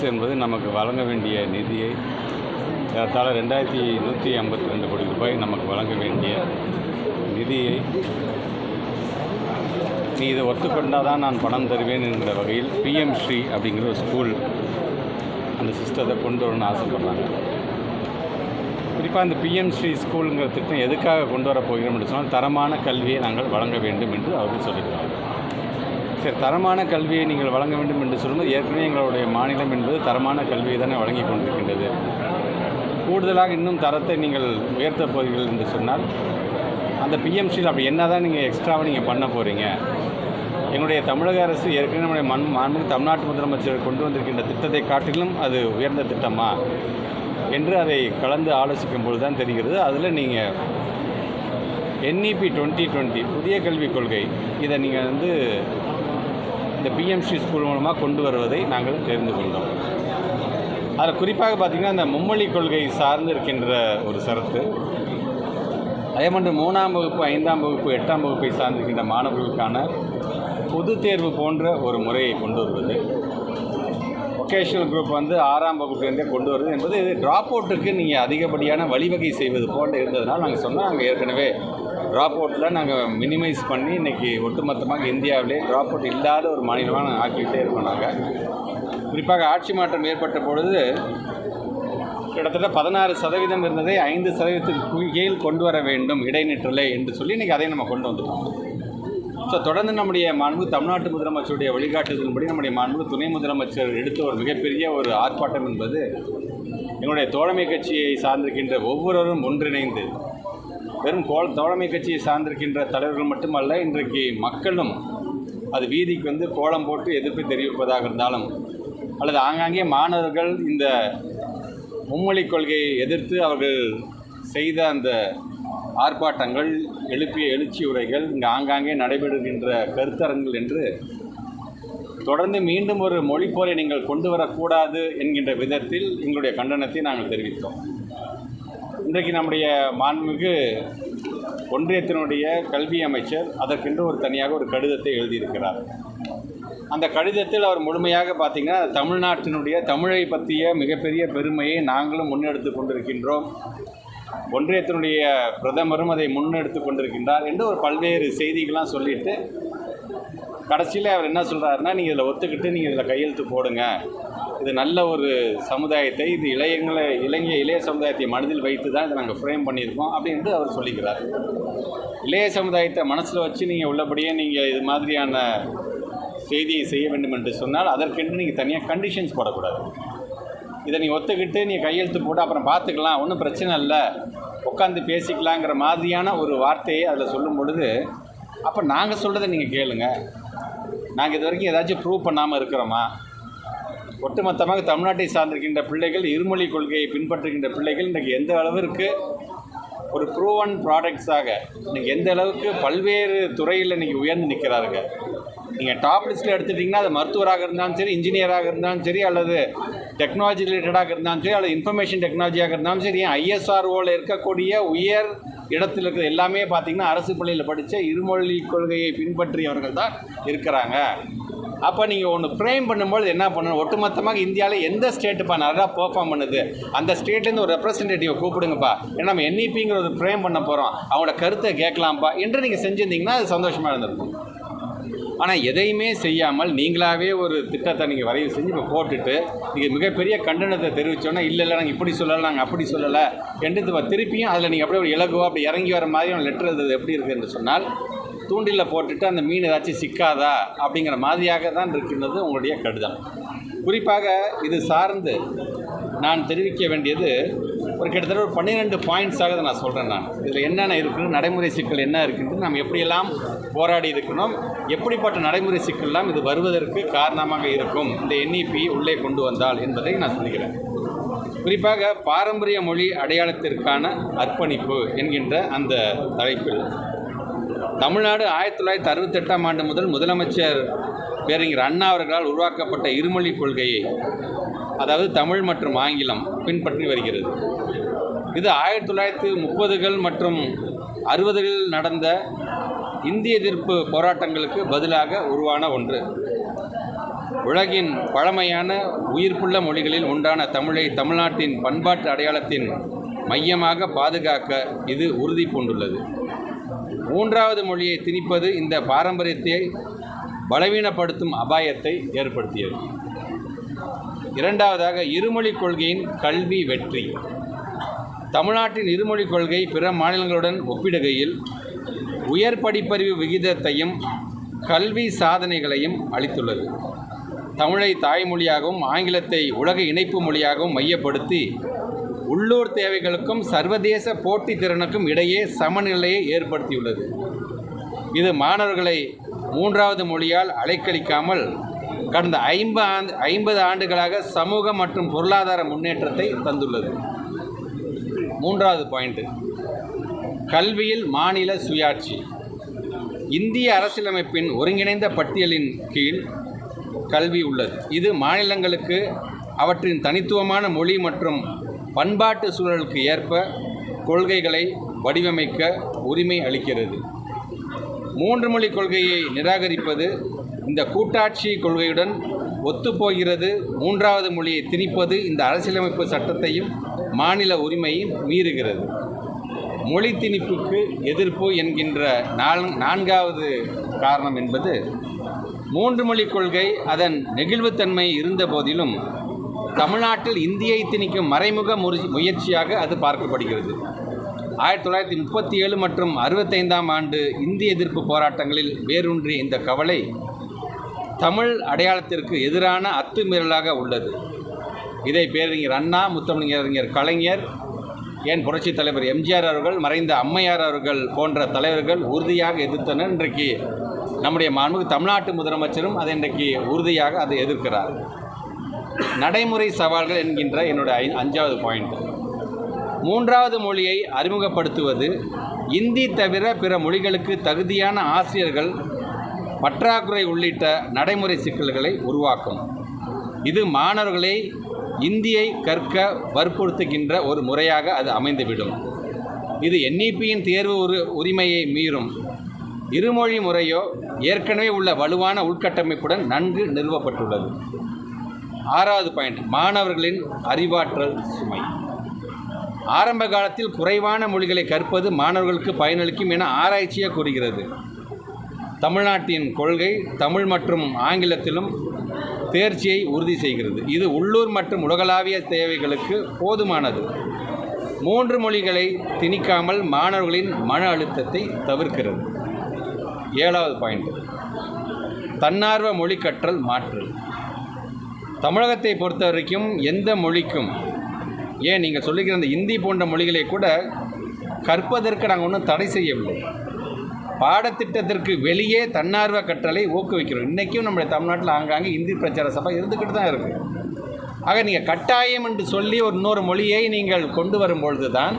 அரசு என்பது நமக்கு வழங்க வேண்டிய நிதியை ஏறத்தாழ ரெண்டாயிரத்தி நூற்றி ஐம்பத்தி ரெண்டு கோடி ரூபாய் நமக்கு வழங்க வேண்டிய நிதியை நீ இதை ஒத்துக்கொண்டால் தான் நான் பணம் தருவேன் என்கிற வகையில் பிஎம் ஸ்ரீ அப்படிங்கிற ஒரு ஸ்கூல் அந்த சிஸ்டத்தை கொண்டு வரணும்னு ஆசைப்பட்றாங்க. குறிப்பாக அந்த பிஎம் ஸ்ரீ ஸ்கூலுங்கிற திட்டம் எதுக்காக கொண்டு வர போகிறோம் என்று சொன்னால் தரமான கல்வியை நாங்கள் வழங்க வேண்டும் என்று அவர்கள் சொல்லியிருக்காங்க சரி தரமான கல்வியை நீங்கள் வழங்க வேண்டும் என்று சொல்லும்போது ஏற்கனவே எங்களுடைய மாநிலம் என்பது தரமான கல்வியை தானே வழங்கி கொண்டிருக்கின்றது. கூடுதலாக இன்னும் தரத்தை நீங்கள் உயர்த்தப் போகிறீர்கள் என்று சொன்னால் அந்த பிஎம்சியில் அப்படி என்ன தான் நீங்கள் எக்ஸ்ட்ராவாக நீங்கள் பண்ண போகிறீங்க என்னுடைய தமிழக அரசு ஏற்கனவே நம்முடைய மண் மாண்பு தமிழ்நாட்டு முதலமைச்சர் கொண்டு வந்திருக்கின்ற திட்டத்தை காட்டிலும் அது உயர்ந்த திட்டமா? என்று அதை கலந்து ஆலோசிக்கும் பொழுது தான் தெரிகிறது. அதில் நீங்கள் என்இபி டுவெண்ட்டி டுவெண்ட்டி புதிய கல்விக் கொள்கை இதை நீங்கள் வந்து இந்த பிஎம்சி ஸ்கூல் மூலமாக கொண்டு வருவதை நாங்கள் தெரிந்து கொண்டோம். அதில் குறிப்பாக பார்த்திங்கன்னா இந்த மும்மொழி கொள்கை சார்ந்து இருக்கின்ற ஒரு சரத்து அதே மாதிரி மூணாம் வகுப்பு ஐந்தாம் வகுப்பு எட்டாம் வகுப்பை சார்ந்திருக்கின்ற மாணவர்களுக்கான பொது தேர்வு போன்ற ஒரு முறையை கொண்டு வருவது. ஒகேஷனல் குரூப் வந்து ஆறாம் வகுப்புலேருந்தே கொண்டு வருது என்பது இது ட்ராப் அவுட்டுக்கு நீங்கள் அதிகப்படியான வழிவகை செய்வது போன்ற இருந்ததுனால் நாங்கள் சொன்னோம். நாங்கள் ஏற்கனவே ட்ராப் அவுட்டில் நாங்கள் மினிமைஸ் பண்ணி இன்றைக்கி ஒட்டுமொத்தமாக இந்தியாவிலே ட்ராப் அவுட் இல்லாத ஒரு மாநிலமாக நாங்கள் ஆக்கிக்கிட்டே இருக்கோம் நாங்கள் குறிப்பாக ஆட்சி மாற்றம் ஏற்பட்ட பொழுது கிட்டத்தட்ட பதினாறு சதவீதம் இருந்ததை ஐந்து சதவீதத்துக்கு கீழ் கொண்டு வர வேண்டும் இடைநிற்றலை என்று சொல்லி இன்றைக்கி அதை நம்ம கொண்டு வந்துட்டோம். ஸோ தொடர்ந்து நம்முடைய மாண்பு தமிழ்நாட்டு முதலமைச்சருடைய வழிகாட்டுதலின்படி நம்முடைய மாண்பு துணை முதலமைச்சர் எடுத்த ஒரு மிகப்பெரிய ஒரு ஆர்ப்பாட்டம் என்பது எங்களுடைய தோழமை கட்சியை சார்ந்திருக்கின்ற ஒவ்வொருவரும் ஒன்றிணைந்து வெறும் கோல் தோழமை கட்சியை சார்ந்திருக்கின்ற தலைவர்கள் மட்டுமல்ல இன்றைக்கு மக்களும் அது வீதிக்கு வந்து கோலம் போட்டு எதிர்ப்பு தெரிவிப்பதாக இருந்தாலும் அல்லது ஆங்காங்கே மாணவர்கள் இந்த மும்மொழி கொள்கையை எதிர்த்து அவர்கள் செய்த அந்த ஆர்ப்பாட்டங்கள் எழுப்பிய எழுச்சி உரைகள் இங்கே ஆங்காங்கே நடைபெறுகின்ற கருத்தரங்குகள் என்று தொடர்ந்து மீண்டும் ஒரு மொழிப்போரை நீங்கள் கொண்டு வரக்கூடாது என்கின்ற விதத்தில் எங்களுடைய கண்டனத்தை நாங்கள் தெரிவித்தோம். இன்றைக்கு நம்முடைய மாண்புமிகு ஒன்றியத்தினுடைய கல்வி அமைச்சர் அதற்கென்று ஒரு தனியாக ஒரு கடிதத்தை எழுதியிருக்கிறார். அந்த கடிதத்தில் அவர் முழுமையாக பார்த்தீங்கன்னா தமிழ்நாட்டினுடைய தமிழை பற்றிய மிகப்பெரிய பெருமையை நாங்களும் முன்னெடுத்து கொண்டிருக்கின்றோம். ஒன்றியத்தினுடைய பிரதமரும் அதை முன்னெடுத்து கொண்டிருக்கின்றார் என்று ஒரு பல்வேறு செய்திகள்லாம் சொல்லிட்டு கடைசியில் அவர் என்ன சொல்கிறாருன்னா நீங்கள் இதில் ஒத்துக்கிட்டு நீங்கள் இதில் கையெழுத்து போடுங்க. இது நல்ல ஒரு சமுதாயத்தை இது இளையங்களை இளைஞ இளைய சமுதாயத்தை மனதில் வைத்து தான் இதை நாங்கள் ஃப்ரேம் பண்ணியிருக்கோம் அப்படின்ட்டு அவர் சொல்லிக்கிறார். இளைய சமுதாயத்தை மனசில் வச்சு நீங்கள் உள்ளபடியே நீங்கள் இது மாதிரியான செய்தியை செய்ய வேண்டும் என்று சொன்னால் அதற்கென்று நீங்கள் தனியாக கண்டிஷன்ஸ் போடக்கூடாது. இதை நீ ஒத்துக்கிட்டு நீ கையெழுத்து போட்டு அப்புறம் பார்த்துக்கலாம் ஒன்றும் பிரச்சனை இல்லை. உட்காந்து பேசிக்கலாங்கிற மாதிரியான ஒரு வார்த்தையை அதில் சொல்லும் பொழுது அப்போ நாங்கள் சொல்கிறத நீங்கள் கேளுங்க. நாங்கள் இது வரைக்கும் ஏதாச்சும் ப்ரூவ் பண்ணாமல் இருக்கிறோமா? ஒட்டுமொத்தமாக தமிழ்நாட்டை சார்ந்திருக்கின்ற பிள்ளைகள் இருமொழி கொள்கையை பின்பற்றுகின்ற பிள்ளைகள் இன்றைக்கு எந்த அளவிற்கு ஒரு ப்ரூவன் ப்ராடக்ட்ஸாக இன்றைக்கி எந்த அளவுக்கு பல்வேறு துறையில் இன்றைக்கி உயர்ந்து நிற்கிறாருங்க. நீங்கள் டாப் லிஸ்ட்டில் எடுத்துட்டிங்கன்னா அது மருத்துவராக இருந்தாலும் சரி இன்ஜினியராக இருந்தாலும் சரி அல்லது டெக்னாலஜி ரிலேட்டடாக இருந்தாலும் சரி அல்லது இன்ஃபர்மேஷன் டெக்னாலஜியாக இருந்தாலும் சரி ஐஎஸ்ஆர்ஓவில் இருக்கக்கூடிய உயர் இடத்தில் இருக்கிற எல்லாமே பார்த்திங்கன்னா அரசு பள்ளியில் படித்த இருமொழி கொள்கையை பின்பற்றியவர்கள் தான் இருக்கிறாங்க. அப்போ நீங்கள் ஒன்று ஃப்ரேம் பண்ணும்போது என்ன பண்ணணும்? ஒட்டுமொத்தமாக இந்தியாவில் எந்த ஸ்டேட்டுப்பா நல்லா பெர்ஃபார்ம் பண்ணுது? அந்த ஸ்டேட்லேருந்து ஒரு ரெப்ரசன்டேட்டிவை கூப்பிடுங்கப்பா. ஏன்னா நம்ம என்இபிங்கிற ஒரு ஃப்ரேம் பண்ண போகிறோம் அவங்களோட கருத்தை கேட்கலாம்ப்பா என்று நீங்கள் செஞ்சுருந்தீங்கன்னா அது சந்தோஷமாக இருந்திருக்கும். ஆனால் எதையுமே செய்யாமல் நீங்களாகவே ஒரு திட்டத்தை நீங்கள் வரைவு செஞ்சு இப்போ போட்டுட்டு நீங்கள் மிகப்பெரிய கண்டனத்தை தெரிவித்தோன்னா இல்லை இல்லை நாங்கள் இப்படி சொல்லலை நாங்கள் அப்படி சொல்லலை என்று திருப்பியும் அதில் நீங்கள் அப்படியே ஒரு இலகுவா அப்படி இறங்கி வர மாதிரி லெட்டர் அது எப்படி இருக்குது என்று சொன்னால் தூண்டிலில் போட்டுட்டு அந்த மீன் ஏதாச்சும் சிக்காதா அப்படிங்கிற மாதிரியாக தான் இருக்கின்றது உங்களுடைய கடிதம். குறிப்பாக இது சார்ந்து நான் தெரிவிக்க வேண்டியது ஒரு கிட்டத்தட்ட ஒரு பன்னிரெண்டு பாயிண்ட்ஸாக இதை நான் சொல்கிறேன் நான். இதில் என்னென்ன இருக்குது நடைமுறை சிக்கல் என்ன இருக்குன்றது நாம் எப்படியெல்லாம் போராடி இருக்கணும் எப்படிப்பட்ட நடைமுறை சிக்கல்லாம் இது வருவதற்கு காரணமாக இருக்கும் இந்த என்இபி உள்ளே கொண்டு வந்தால் என்பதை நான் சொல்கிறேன். குறிப்பாக பாரம்பரிய மொழி அடையாளத்திற்கான அர்ப்பணிப்பு என்கின்ற அந்த தலைப்பில் தமிழ்நாடு ஆயிரத்தி தொள்ளாயிரத்தி அறுபத்தெட்டாம் ஆண்டு முதல் முதலமைச்சர் பேரறிஞர் அண்ணா அவர்களால் உருவாக்கப்பட்ட இருமொழி கொள்கையை அதாவது தமிழ் மற்றும் ஆங்கிலம் பின்பற்றி வருகிறது. இது ஆயிரத்தி தொள்ளாயிரத்தி முப்பதுகள் மற்றும் அறுபதுகளில் நடந்த இந்திய எதிர்ப்பு போராட்டங்களுக்கு பதிலாக உருவான ஒன்று. உலகின் பழமையான உயிர்ப்புள்ள மொழிகளில் ஒன்றான தமிழை தமிழ்நாட்டின் பண்பாட்டு அடையாளத்தின் மையமாக பாதுகாக்க இது உறுதி பூண்டுள்ளது. மூன்றாவது மொழியை திணிப்பது இந்த பாரம்பரியத்தை பலவீனப்படுத்தும் அபாயத்தை ஏற்படுத்தியது. இரண்டாவதாக இருமொழிக் கொள்கையின் கல்வி வெற்றி. தமிழ்நாட்டின் இருமொழிக் கொள்கை பிற மாநிலங்களுடன் ஒப்பிடுகையில் உயர் படிப்பறிவு விகிதத்தையும் கல்வி சாதனைகளையும் அளித்துள்ளது. தமிழை தாய்மொழியாகவும் ஆங்கிலத்தை உலக இணைப்பு மொழியாகவும் மையப்படுத்தி உள்ளூர் தேவைகளுக்கும் சர்வதேச போட்டித் திறனுக்கும் இடையே சமநிலையை ஏற்படுத்தியுள்ளது. இது மாணவர்களை மூன்றாவது மொழியால் அலைக்கழிக்காமல் கடந்த ஐம்பது ஆண்டு ஐம்பது ஆண்டுகளாக சமூக மற்றும் பொருளாதார முன்னேற்றத்தை தந்துள்ளது. மூன்றாவது பாயிண்ட்டு கல்வியில் மாநில சுயாட்சி. இந்திய அரசியலமைப்பின் ஒருங்கிணைந்த பட்டியலின் கீழ் கல்வி உள்ளது. இது மாநிலங்களுக்கு அவற்றின் தனித்துவமான மொழி மற்றும் பண்பாட்டு சூழலுக்கு ஏற்ப கொள்கைகளை வடிவமைக்க உரிமை அளிக்கிறது. மூன்று மொழி கொள்கையை நிராகரிப்பது இந்த கூட்டாட்சி கொள்கையுடன் ஒத்துப்போகிறது. மூன்றாவது மொழியை திணிப்பது இந்த அரசியலமைப்பு சட்டத்தையும் மாநில உரிமையும் மீறுகிறது. மொழி திணிப்புக்கு எதிர்ப்பு என்கின்ற நான் நான்காவது காரணம் என்பது மூன்று மொழி கொள்கை அதன் நெகிழ்வுத்தன்மை இருந்த போதிலும் தமிழ்நாட்டில் இந்தியை திணிக்கும் மறைமுக முறி முயற்சியாக அது பார்க்கப்படுகிறது. ஆயிரத்தி தொள்ளாயிரத்தி முப்பத்தி ஏழு மற்றும் அறுபத்தைந்தாம் ஆண்டு இந்திய எதிர்ப்பு போராட்டங்களில் வேரூன்றிய இந்த கவலை தமிழ் அடையாளத்திற்கு எதிரான அத்துமீறலாக உள்ளது. இதை பேரறிஞர் அண்ணா முத்தமிழறிஞர் கலைஞர் ஏன் புரட்சித் தலைவர் எம்ஜிஆர் அவர்கள் மறைந்த அம்மையார் அவர்கள் போன்ற தலைவர்கள் உறுதியாக எதிர்த்தனர். இன்றைக்கு நம்முடைய மாண்புமிகு தமிழ்நாட்டு முதலமைச்சரும் அதை இன்றைக்கு உறுதியாக அதை எதிர்க்கிறார். நடைமுறை சவால்கள் என்கின்ற என்னோட ஐ அஞ்சாவது பாயிண்ட் மூன்றாவது மொழியை அறிமுகப்படுத்துவது இந்தி தவிர பிற மொழிகளுக்கு தகுதியான ஆசிரியர்கள் பற்றாக்குறை உள்ளிட்ட நடைமுறை சிக்கல்களை உருவாக்கும். இது மாணவர்களை இந்தியை கற்க வற்புறுத்துகின்ற ஒரு முறையாக அது அமைந்துவிடும். இது என்இபியின் தேர்வு உரு உரிமையை மீறும். இருமொழி முறையோ ஏற்கனவே உள்ள வலுவான உள்கட்டமைப்புடன் நன்கு நிறுவப்பட்டுள்ளது. ஆறாவது பாயிண்ட் மாணவர்களின் அறிவாற்றல் சுமை. ஆரம்ப காலத்தில் குறைவான மொழிகளை கற்பது மாணவர்களுக்கு பயனளிக்கும் என ஆராய்ச்சியாக கூறுகிறது. தமிழ்நாட்டின் கொள்கை தமிழ் மற்றும் ஆங்கிலத்திலும் தேர்ச்சியை உறுதி செய்கிறது. இது உள்ளூர் மற்றும் உலகளாவிய தேவைகளுக்கு போதுமானது. மூன்று மொழிகளை திணிக்காமல் மாணவர்களின் மன அழுத்தத்தை தவிர்க்கிறது. ஏழாவது பாயிண்ட் தன்னார்வ மொழி கற்றல் மாற்று. தமிழகத்தை பொறுத்த வரைக்கும் எந்த மொழிக்கும் ஏன் நீங்கள் சொல்லிக்கிற இந்த இந்தி போன்ற மொழிகளை கூட கற்பதற்கு நாங்கள் ஒன்றும் தடை செய்யவில்லை. பாடத்திட்டத்திற்கு வெளியே தன்னார்வ கற்றலை ஊக்குவிக்கிறோம். இன்றைக்கும் நம்முடைய தமிழ்நாட்டில் ஆங்காங்கே இந்தி பிரச்சார சபை இருந்துக்கிட்டு தான் இருக்குது ஆக நீங்கள் கட்டாயம் என்று சொல்லி ஒரு இன்னொரு மொழியை நீங்கள் கொண்டு வரும்பொழுது தான்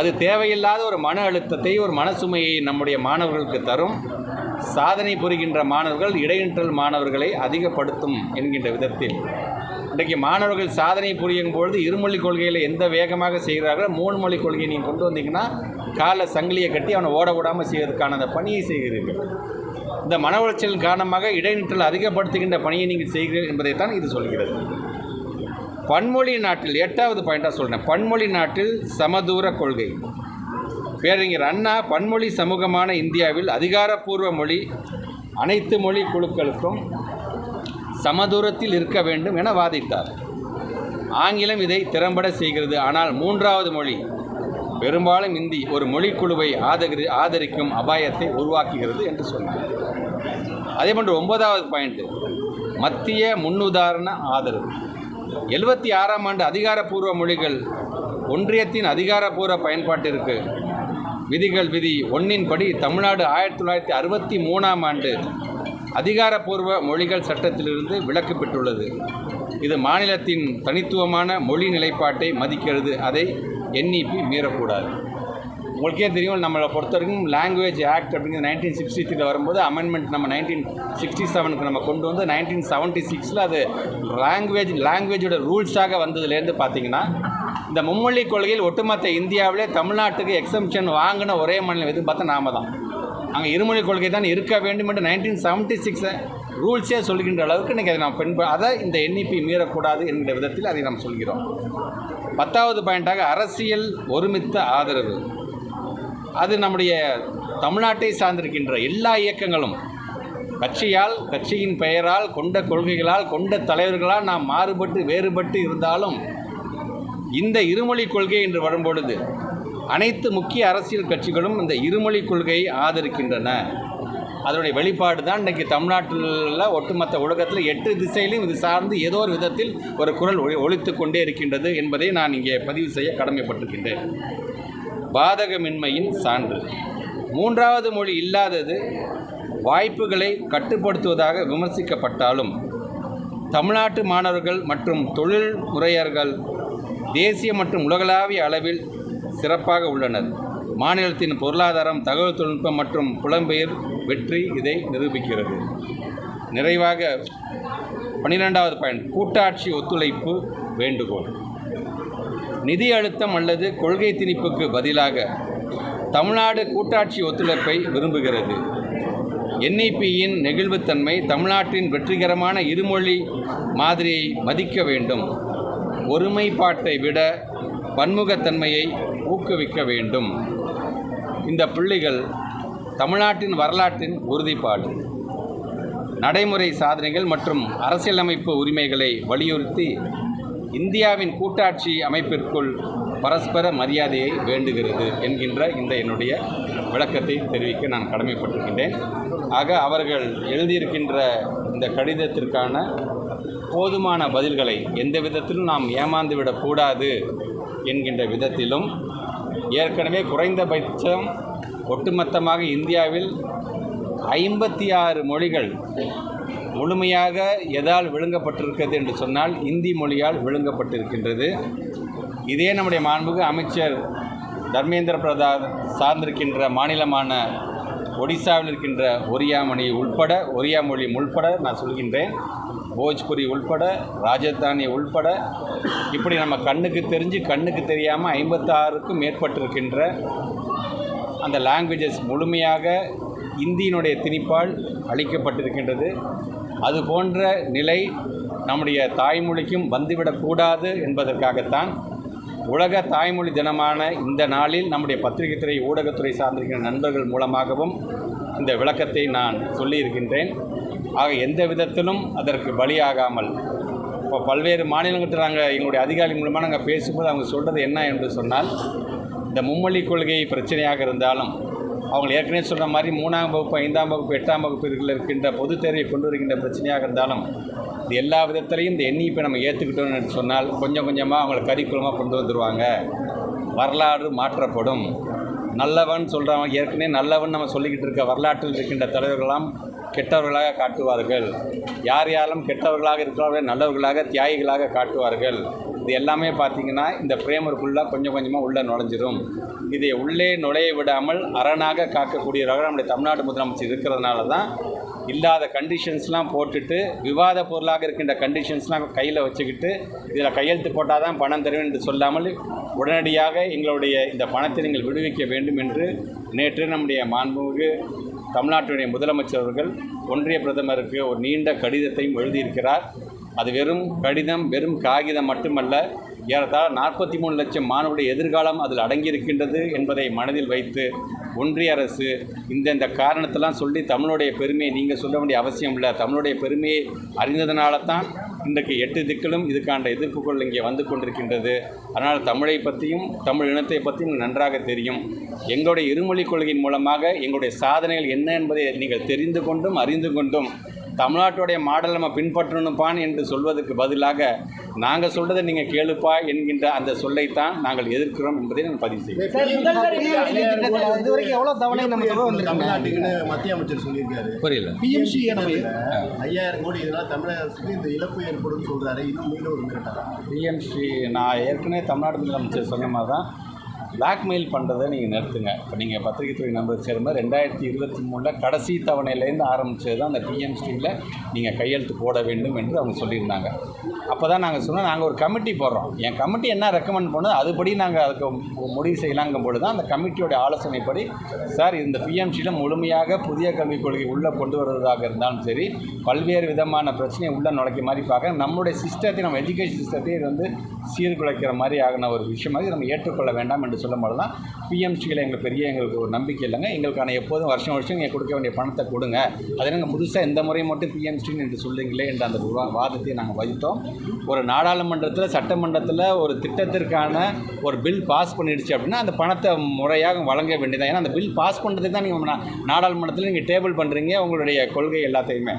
அது தேவையில்லாத ஒரு மன அழுத்தத்தை ஒரு மனசுமையை நம்முடைய மாணவர்களுக்கு தரும். சாதனை புரிகின்ற மாணவர்கள் இடைநிற்றல் மாணவர்களை அதிகப்படுத்தும் என்கின்ற விதத்தில். இன்றைக்கு மாணவர்கள் சாதனை புரியும் பொழுது இருமொழி கொள்கையில் எந்த வேகமாக செய்கிறார்களோ மூணு மொழி கொள்கையை நீங்கள் கொண்டு வந்தீங்கன்னா காலை சங்கிலியை கட்டி அவனை ஓட விடாமல் செய்வதற்கான அந்த பணியை செய்கிறீர்கள். இந்த மன உளைச்சல் காரணமாக இடைநிற்றல் அதிகப்படுத்துகின்ற பணியை நீங்கள் செய்கிறீர்கள் என்பதைத்தான் இது சொல்கிறது. பன்மொழி நாட்டில் எட்டாவது பாயிண்டாக சொல்கிறேன் பன்மொழி நாட்டில் சமதூர கொள்கை. பேரறிஞர் அண்ணா பன்மொழி சமூகமான இந்தியாவில் அதிகாரப்பூர்வ மொழி அனைத்து மொழி குழுக்களுக்கும் சமதூரத்தில் இருக்க வேண்டும் என வாதிட்டார். ஆங்கிலம் இதை திறம்பட செய்கிறது. ஆனால் மூன்றாவது மொழி பெரும்பாலும் இந்தி ஒரு மொழிக்குழுவை ஆதரி ஆதரிக்கும் அபாயத்தை உருவாக்குகிறது என்று சொன்னார். அதே போன்று ஒன்பதாவது பாயிண்ட் மத்திய முன்னுதாரண ஆதரவு. எழுபத்தி ஆறாம் ஆண்டு அதிகாரப்பூர்வ மொழிகள் ஒன்றியத்தின் அதிகாரப்பூர்வ பயன்பாட்டிற்கு விதிகள் விதி ஒன்றின்படி தமிழ்நாடு ஆயிரத்தி தொள்ளாயிரத்தி அறுபத்தி மூணாம் ஆண்டு அதிகாரப்பூர்வ மொழிகள் சட்டத்திலிருந்து விலக்கு பெற்றுள்ளது. இது மாநிலத்தின் தனித்துவமான மொழி நிலைப்பாட்டை மதிக்கிறது. அதை என்இபி மீறக்கூடாது. உங்களுக்கே தெரியும்? நம்மளை பொறுத்த வரைக்கும் லாங்குவேஜ் ஆக்ட் அப்படிங்கிறது நைன்டீன் சிக்ஸ்டி த்ரீல வரும்போது அமெண்ட்மெண்ட் நம்ம நைன்டீன் சிக்ஸ்டி செவனுக்கு நம்ம கொண்டு வந்து நைன்டீன் செவன்ட்டி சிக்ஸில் அது லாங்குவேஜ் லாங்குவேஜோட ரூல்ஸாக வந்ததுலேருந்து பார்த்தீங்கன்னா இந்த மும்மொழி கொள்கையில் ஒட்டுமொத்த இந்தியாவிலே தமிழ்நாட்டுக்கு எக்ஸம்ஷன் வாங்கின ஒரே மாநிலம் எதுன்னு பார்த்தா நாம தான். அங்கே இருமொழி கொள்கை தான் இருக்க வேண்டும் என்று நைன்டீன் செவன்ட்டி சிக்ஸை ரூல்ஸே சொல்கின்ற அளவுக்கு இன்றைக்கி அதை நாம் பின்ப அதை இந்த என்இபி மீறக்கூடாது என்கிற விதத்தில் அதை நாம் சொல்கிறோம். பத்தாவது பாயிண்ட்டாக அரசியல் ஒருமித்த ஆதரவு. அது நம்முடைய தமிழ்நாட்டை சார்ந்திருக்கின்ற எல்லா இயக்கங்களும் கட்சியால் கட்சியின் பெயரால் கொண்ட கொள்கைகளால் கொண்ட தலைவர்களால் நாம் மாறுபட்டு வேறுபட்டு இருந்தாலும் இந்த இருமொழி கொள்கை என்று வரும்பொழுது அனைத்து முக்கிய அரசியல் கட்சிகளும் இந்த இருமொழி கொள்கையை ஆதரிக்கின்றன. அதனுடைய வெளிப்பாடு தான் இன்றைக்கி தமிழ்நாட்டில் ஒட்டுமொத்த உலகத்தில் எட்டு திசையிலும் இது சார்ந்து ஏதோ ஒரு விதத்தில் ஒரு குரல் ஒளி ஒழித்து கொண்டே இருக்கின்றது என்பதை நான் இங்கே பதிவு செய்ய கடமைப்பட்டிருக்கின்றேன். பாதகமின்மையின் சான்று. மூன்றாவது மொழி இல்லாதது வாய்ப்புகளை கட்டுப்படுத்துவதாக விமர்சிக்கப்பட்டாலும் தமிழ்நாட்டு மாணவர்கள் மற்றும் தொழில் முறையர்கள் தேசிய மற்றும் உலகளாவிய அளவில் சிறப்பாக உள்ளனர். மாநிலத்தின் பொருளாதாரம் தகவல் தொழில்நுட்பம் மற்றும் புலம்பெயர் வெற்றி இதை நிரூபிக்கிறது. நிறைவாக பன்னிரெண்டாவது பாயிண்ட் கூட்டாட்சி ஒத்துழைப்பு வேண்டுகோள். நிதி அழுத்தம் அல்லது கொள்கை திணிப்புக்கு பதிலாக தமிழ்நாடு கூட்டாட்சி ஒத்துழைப்பை விரும்புகிறது. என்இபியின் நெகிழ்வுத்தன்மை தமிழ்நாட்டின் வெற்றிகரமான இருமொழி மாதிரியை மதிக்க வேண்டும். ஒருமைப்பாட்டை விட பன்முகத்தன்மையை ஊக்குவிக்க வேண்டும். இந்த புள்ளிகள் தமிழ்நாட்டின் வரலாற்றின் உறுதிப்பாடு. நடைமுறை சாதனைகள் மற்றும் அரசியலமைப்பு உரிமைகளை வலியுறுத்தி இந்தியாவின் கூட்டாட்சி அமைப்பிற்குள் பரஸ்பர மரியாதையை வேண்டுகிறது என்கின்ற இந்த என்னுடைய விளக்கத்தை தெரிவிக்க நான் கடமைப்பட்டிருக்கின்றேன். ஆக அவர்கள் எழுதியிருக்கின்ற இந்த கடிதத்திற்கான போதுமான பதில்களை எந்த விதத்திலும் நாம் ஏமாந்து விடக்கூடாது என்கின்ற விதத்திலும் ஏற்கனவே குறைந்தபட்சம் ஒட்டுமொத்தமாக இந்தியாவில் ஐம்பத்தி ஆறு மொழிகள் முழுமையாக எதால் விழுங்கப்பட்டிருக்கிறது என்று சொன்னால் இந்தி மொழியால் விழுங்கப்பட்டிருக்கின்றது. இதே நம்முடைய மாண்புக்கு அமைச்சர் தர்மேந்திர பிரதான் சார்ந்திருக்கின்ற மாநிலமான ஒடிசாவில் இருக்கின்ற ஒரியா மொழி உள்பட ஒரியா மொழி உள்பட நான் சொல்கின்றேன். போஜ்புரி உள்பட ராஜஸ்தானி உள்பட இப்படி நம்ம கண்ணுக்கு தெரிஞ்சு கண்ணுக்கு தெரியாமல் ஐம்பத்தாறுக்கும் மேற்பட்டிருக்கின்ற அந்த லாங்குவேஜஸ் முழுமையாக இந்தியினுடைய திணிப்பால் அளிக்கப்பட்டிருக்கின்றது அது போன்ற நிலை நம்முடைய தாய்மொழிக்கும் வந்துவிடக்கூடாது என்பதற்காகத்தான் உலக தாய்மொழி தினமான இந்த நாளில் நம்முடைய பத்திரிகை துறை ஊடகத்துறை சார்ந்திருக்கிற நண்பர்கள் மூலமாகவும் இந்த விளக்கத்தை நான் சொல்லியிருக்கின்றேன். ஆக எந்த விதத்திலும் அதற்கு பலியாகாமல். இப்போ பல்வேறு மாநிலங்கள்கிட்ட நாங்கள் எங்களுடைய அதிகாரி மூலமாக நாங்கள் பேசும்போது அவங்க சொல்கிறது என்ன என்று சொன்னால் இந்த மும்மொழி கொள்கை பிரச்சனையாக இருந்தாலும் அவங்க ஏற்கனவே சொல்கிற மாதிரி மூணாம் வகுப்பு ஐந்தாம் வகுப்பு எட்டாம் வகுப்பில் இருக்கின்ற பொதுத் தேர்வை கொண்டு வருகின்ற பிரச்சனையாக இருந்தாலும் இது எல்லா விதத்திலையும் இந்த எண்ணிப்பை நம்ம ஏற்றுக்கிட்டோம்னு சொன்னால் கொஞ்சம் கொஞ்சமாக அவங்கள கரிக்குலமாக கொண்டு வந்துடுவாங்க வரலாறு மாற்றப்படும். நல்லவன் சொல்கிறவங்க ஏற்கனவே நல்லவன் நம்ம சொல்லிக்கிட்டு இருக்க வரலாற்றில் இருக்கின்ற தலைவர்களாம் கெட்டவர்களாக காட்டுவார்கள். யார் யாரெல்லாம் கெட்டவர்களாக இருக்கிறார்கள் நல்லவர்களாக தியாகிகளாக காட்டுவார்கள். இது எல்லாமே பார்த்தீங்கன்னா இந்த பிரேமருக்குள்ளே கொஞ்சம் கொஞ்சமாக உள்ளே நுழைஞ்சிரும். இதை உள்ளே நுழைய விடாமல் அரணாக காக்கக்கூடியவர்கள் நம்முடைய தமிழ்நாடு முதலமைச்சர் இருக்கிறதுனால தான் இல்லாத கண்டிஷன்ஸ்லாம் போட்டுட்டு விவாத பொருளாக இருக்கின்ற கண்டிஷன்ஸ்லாம் கையில் வச்சுக்கிட்டு இதில் கையெழுத்து போட்டால் தான் பணம் தருவேன் என்று சொல்லாமல் உடனடியாக எங்களுடைய இந்த பணத்தை நீங்கள் விடுவிக்க வேண்டும் என்று நேற்று நம்முடைய மாண்புமிகு தமிழ்நாட்டுடைய முதலமைச்சர் அவர்கள் ஒன்றிய பிரதமருக்கு ஒரு நீண்ட கடிதத்தையும் எழுதியிருக்கிறார். அது வெறும் கடிதம் வெறும் காகிதம் மட்டுமல்ல ஏறத்தாழ நாற்பத்தி மூணு லட்சம் மாணவருடைய எதிர்காலம் அதில் அடங்கியிருக்கின்றது என்பதை மனதில் வைத்து ஒன்றிய அரசு இந்தந்த காரணத்தெல்லாம் சொல்லி தமிழுடைய பெருமையை நீங்கள் சொல்ல வேண்டிய அவசியம் இல்லை. தமிழுடைய பெருமையை அறிந்ததுனால தான் இன்றைக்கு எட்டு திக்கிலும் இதுக்கான எதிர்ப்புகள் இங்கே வந்து கொண்டிருக்கின்றது. அதனால் தமிழை பற்றியும் தமிழ் இனத்தை பற்றியும் நன்றாக தெரியும். எங்களுடைய இருமொழி கொள்கையின் மூலமாக எங்களுடைய சாதனைகள் என்ன என்பதை நீங்கள் தெரிந்து கொண்டும் அறிந்து கொண்டும் தமிழ்நாட்டுடைய மாடல் நம்ம பின்பற்றணும்பான் என்று சொல்வதற்கு பதிலாக நாங்கள் சொல்கிறத நீங்கள் கேளுப்பா என்கின்ற அந்த சொல்லைத்தான் நாங்கள் எதிர்க்கிறோம் என்பதை நான் பதிவு செய்கிறேன். மத்திய அமைச்சர் சொல்லியிருக்காரு. புரியல. பிஎம்சி ஐயாயிரம் கோடி இதெல்லாம் தமிழக அரசுக்கு இந்த இழப்பு ஏற்படும் சொல்றாரு. இன்னும் மீண்டும் ஒரு மிரட்டலா பிஎம்ஸ்ரீ நான் ஏற்கனவே தமிழ்நாடு முதலமைச்சர் சொன்ன மாதிரி தான் பிளாக்மெயில் பண்ணுறதை நீங்கள் நிறுத்துங்க. இப்போ நீங்கள் பத்திரிகை துறை நம்பர் சேரும்போது ரெண்டாயிரத்தி இருபத்தி மூணில் கடைசி தவணையிலேருந்து ஆரம்பித்தது தான் அந்த பிஎம்ஸ்டியில் நீங்கள் கையெழுத்து போட வேண்டும் என்று அவங்க சொல்லியிருந்தாங்க. அப்போ தான் நாங்கள் சொன்னோம் நாங்கள் ஒரு கமிட்டி போடுறோம். என் கமிட்டி என்ன ரெக்கமெண்ட் பண்ணுதோ அதுபடி நாங்கள் அதுக்கு முடிவு செய்யலாங்கும் பொழுது தான் அந்த கமிட்டியோட ஆலோசனைப்படி சார் இந்த பிஎம்சியில் முழுமையாக புதிய கல்விக் கொள்கை உள்ளே கொண்டு வருவதாக இருந்தாலும் சரி பல்வேறு விதமான பிரச்சனையை உள்ளே நுழைக்க மாதிரி பார்க்க நம்மளுடைய சிஸ்டத்தை நம்ம எஜுகேஷன் சிஸ்டத்தை வந்து சீர்குலைக்கிற மாதிரி ஆகின ஒரு விஷயமாக நம்ம ஏற்றுக்கொள்ள வேண்டாம் என்று சொல்லும்போது தான் பிஎம்சியில் எங்களுக்கு பெரிய எங்களுக்கு ஒரு நம்பிக்கை இல்லைங்க. எங்களுக்கான எப்போதும் வருஷம் வருஷம் நீங்கள் கொடுக்க வேண்டிய பணத்தை கொடுங்க. அது நாங்கள் புதுசாக இந்த முறை மட்டும் பிஎம்சின்னு என்று சொல்லுங்களே என்ற அந்த விவா- வாதத்தை நாங்கள் வைத்தோம். ஒரு நாடாளுமன்றத்தில் சட்டமன்றத்தில் ஒரு திட்டத்திற்கான ஒரு பில் பாஸ் பண்ணிடுச்சு அப்படின்னா அந்த பணத்தை முறையாக வழங்க வேண்டியதான் ஏன்னா அந்த பில் பாஸ் பண்ணுறதுக்கு தான் நீங்கள் நாடாளுமன்றத்தில் நீங்கள் டேபிள் பண்ணுறீங்க உங்களுடைய கொள்கை எல்லாத்தையுமே.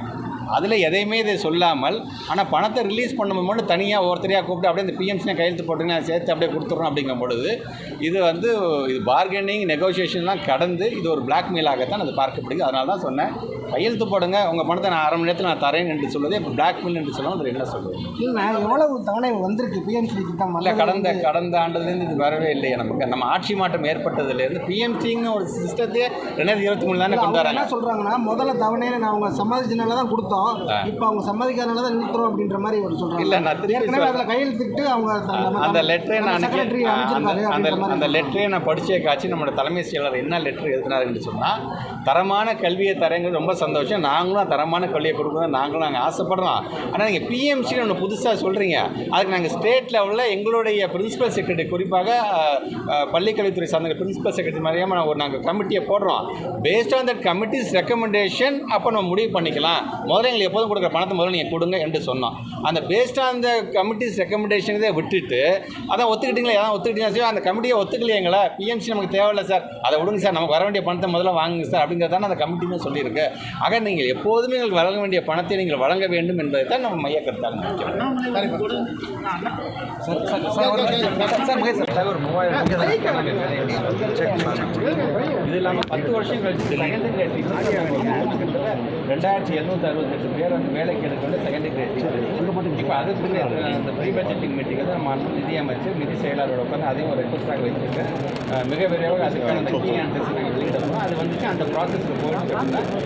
அதில் எதையுமே இதை சொல்லாமல் ஆனால் பணத்தை ரிலீஸ் பண்ணும்போது மட்டும் தனியாக ஒவ்வொருத்தரையாக கூப்பிட்டு அப்படியே இந்த பிஎம்சினை கையெழுத்து போட்டுங்க நான் சேர்த்து அப்படியே கொடுத்துட்றோம் அப்படிங்கும் பொழுது இது வந்து இது பார்கெனிங் நெகோசியேஷன்லாம் கடந்து இது ஒரு பிளாக்மெயிலாகத்தான் அது பார்க்கப்படுது அதனால தான் சொன்னேன். கையெழுத்து போடுங்க உங்கள் பணத்தை நான் அரை மணி நேரத்தில் நான் தரேன் என்று சொல்லுவது இப்போ பிளாக்மெயில் என்று சொல்லாமல் அதில் என்ன சொல்லுவது இல்லைண்ணா எவ்வளவு தவணை வந்திருக்கு பிஎம்சி திட்டம் இல்லை கடந்த? கடந்த ஆண்டுலேருந்து இது வரவே இல்லையே நமக்கு. நம்ம ஆட்சி மாற்றம் ஏற்பட்டதுலேருந்து பிஎம்சின்னு ஒரு சிஸ்டத்தையே ரெண்டாயிரத்தி இருபத்தி மூணு தானே இல்ல, கொண்டு வராங்க என்ன சொல்றாங்கன்னா முதல்ல தவணையில நான் அவங்க சம்மதிச்சனால தான் கொடுத்தோம். இப்போ அவங்க சம்மதிக்காதனால தான் நிறுத்துறோம் அப்படின்ற மாதிரி ஒரு சொல்றாங்க. இல்ல, நான் திருப்பி. அதுல கையெழுத்திட்டு அவங்க அந்த லெட்டரை நான் அந்த அந்த லெட்டரை நான் படிச்சே காட்சி நம்மளோட தலைமை செயலர் என்ன லெட்டர் எழுதினாருன்னு சொன்னால் தரமான கல்வியை தரேங்கிறது ரொம்ப சந்தோஷம். நாங்களும் தரமான கல்வியை கொடுக்கணும் நாங்களும் நாங்கள் ஆசைப்படுறோம். ஆனால் நீங்கள் பிஎம்சின்னு ஒன்று புதுசாக சொல்கிறீங்க அதுக்கு நாங்கள் ஸ்டேட் லெவலில் எங்களுடைய பிரின்சிபல் செக்ரட்டரி குறிப்பாக பள்ளிக்கல்வித்துறை சார்ந்த பிரின்சிபல் செக்ரட்டரி மாதிரியாம நான் ஒரு நாங்கள் கமிட்டியை போடுறோம். Based on that committee's recommendation அப்போ நம்ம முடிவு பண்ணிக்கலாம். முதல்ல எங்களுக்கு எப்போதும் கொடுக்குற பணத்தை முதல்ல நீங்கள் கொடுங்க என்று சொன்னோம் அந்த பேஸ்ட் ஆன் த கமிட்டிஸ் ரெக்கமெண்டேஷனே விட்டுட்டு அதான் ஒத்துக்கிட்டீங்களா? ஏதாவது ஒத்துக்கிட்டீங்களா? சார் அந்த கமிட்டியை ஒத்துக்கலையங்களா? பிஎம்சி நமக்கு தேவையில்லை சார். அதை விடுங்க சார். நமக்கு வர வேண்டிய பணத்தை முதல்ல வாங்குங்க சார் அப்படிங்கிறதான அந்த கமிட்டியுமே சொல்லியிருக்கு. ஆக நீங்கள் எப்போதுமே எங்களுக்கு வழங்க வேண்டிய பணத்தை நீங்கள் வழங்க வேண்டும் என்பதை தான் நம்ம மைய கருத்தாக இது இல்லாமல் பத்து வருஷம் கழிச்சு ரெண்டாயிரத்தி எழுநூற்றி அறுபத்தெட்டு பேர் அந்த வேலைக்கு எடுக்க வந்து செகண்டரி கிரேட் இப்போ அதுக்கு அந்த ப்ரீ பட்ஜெட்டிங் மீட்டிங் வந்து நம்ம நிதி அமைச்சர் நிதி செயலாளரோட உட்காந்து அதையும் ஒரு ரெக்வஸ்டாக வச்சிருக்கேன் மிக விரைவாக அதுக்கான அந்த கீ ஆன்சர்ஸ் நாங்கள் வெளியிட போகிறோம் அது வந்துச்சு அந்த ப்ராசஸில் போயிட்டு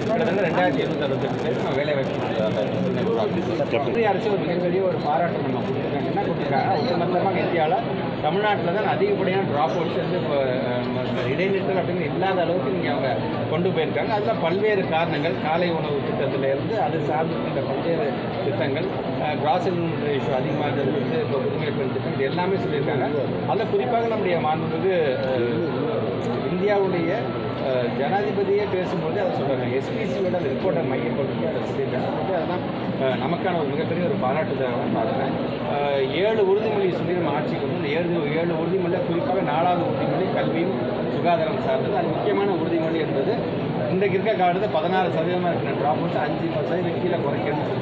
கிட்டத்தட்ட ரெண்டாயிரத்தி எழுநூற்றி அறுபத்தெட்டு பேர் நம்ம வேலை வாய்ப்பு அரசு ஒரு மிகப்பெரிய ஒரு பாராட்டு நம்ம கொடுத்துருக்காங்க. என்ன கொடுத்துருக்காங்க ஒட்டுமொத்தமாக இந்தியாவில் தமிழ்நாட்டில் தான் அதிகப்படியான ட்ராப் அவுட்ஸ் வந்து இப்போ அஹ், இடைநிற்றல் அப்படின்னு இல்லாத அளவுக்கு இங்கே அவங்க கொண்டு போயிருக்காங்க. அதில் பல்வேறு காரணங்கள். காலை உணவு திட்டத்திலேருந்து அது சார்ந்து இருக்கின்ற பல்வேறு திட்டங்கள் கிராஸ் இன்வென்ட் ரேஷியோ அதிகமாக இருந்தது இப்போ புதுமை பெண் திட்டம் இது எல்லாமே சொல்லியிருக்காங்க. அதில் குறிப்பாக நம்முடைய மாண்புமிகு இந்தியாவுடைய ஜனாதிபதியே பேசும்போது அதை சொல்கிறாங்க எஸ்பிசியோட அந்த ரிப்போர்ட்டை மையப்படுத்தி அதை சொல்லியிருக்காங்க அதுதான் நமக்கான ஒரு மிகப்பெரிய ஒரு பாராட்டுதலாக பார்க்குறேன் ஏழு உறுதிமொழி சொல்லி நம்ம ஆட்சிக்கு வந்து ஏழு ஏழு உறுதிமொழியில் குறிப்பாக நாலாவது உறுதிமொழி கல்வியும் சுகாதாரம் சார்ந்தது. அது முக்கியமான உறுதிமொழி என்பது இன்றைக்கு இருக்க காலத்தில் பதினாறு சதவீதமாக இருக்கிற ட்ராப் அவுட்ஸ் அஞ்சு சதவீதம் கீழே குறைக்கணும்னு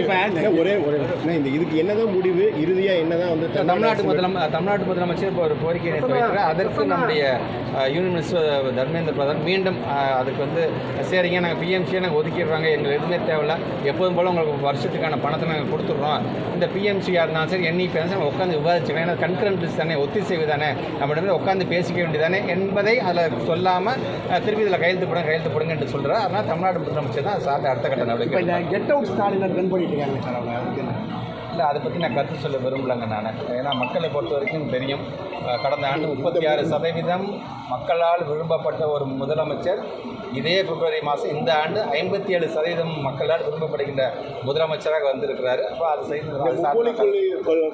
இப்போ ஒரே ஒரே இந்த இதுக்கு என்னதான் முடிவு? இறுதியா என்னதான் வந்து தமிழ்நாட்டு முதலம தமிழ்நாட்டு முதலமைச்சர் இப்போ ஒரு கோரிக்கை வைக்கிறார். அதற்கு நம்முடைய யூனியன் மினிஸ்டர் தர்மேந்திர பிரதான் மீண்டும் அதுக்கு வந்து சரிங்க நாங்கள் பிஎம்சியை நாங்கள் ஒதுக்கிடுறாங்க. எங்களுக்கு எதுவுமே தேவையில்ல. எப்போதும் போல் உங்களுக்கு வருஷத்துக்கான பணத்தை நாங்கள் கொடுத்துட்றோம். இந்த பிஎம்சியாக இருந்தாலும் சரி என்இபி இருந்தாலும் உட்காந்து விவாதிச்சுக்கலாம் ஏன்னா கன்கரண்ட் லிஸ்ட் தானே ஒத்திசைவு தானே நம்மிடம் உட்காந்து பேசிக்க வேண்டியதானே என்பதை அதில் சொல்லாமல் திருப்பி இதில் கையெழுத்து போடுங்க கையெழுத்து போடுங்க என்று சொல்கிறார் அதனால் தமிழ்நாடு முதலமைச்சர் தான் சார்ந்த அடுத்த கட்ட நடவடிக்கை. கெட் அவுட் ஸ்டாலின் ரன் பண்ணிட்டு இருக்காங்க சார் அவங்க? இல்லை அதை பற்றி நான் கருத்து சொல்ல விரும்பலைங்க நான். ஏன்னா மக்களை பொறுத்த வரைக்கும் தெரியும். கடந்த ஆண்டு முப்பத்தி ஆறு சதவீதம் மக்களால் விரும்பப்பட்ட ஒரு முதலமைச்சர். இதே பிப்ரவரி மாதம் இந்த ஆண்டு ஐம்பத்தி ஏழு சதவீதம் மக்களால் விரும்பப்படுகின்ற முதலமைச்சராக வந்திருக்கிறாரு. அப்போ அது செய்து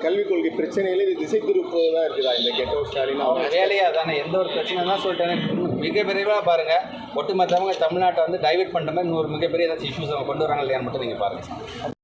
கல்விக் கொள்கை பிரச்சனையில திசை திருப்புவது தான் இருக்குதா? இந்த கெட்டோ ஸ்டாலின் அவங்க வேலையாக தானே எந்த ஒரு பிரச்சனை தான் சொல்லிட்டேன் மிக விரைவாக பாருங்கள் ஒட்டுமொத்தமாக தமிழ்நாட்டை வந்து டைவர்ட் பண்ணுற மாதிரி இன்னொரு மிகப்பெரிய ஏதாச்சும் இஷ்யூஸ் அவங்க கொண்டு வராங்க இல்லையான்னு மட்டும் நீங்கள் பாருங்கள்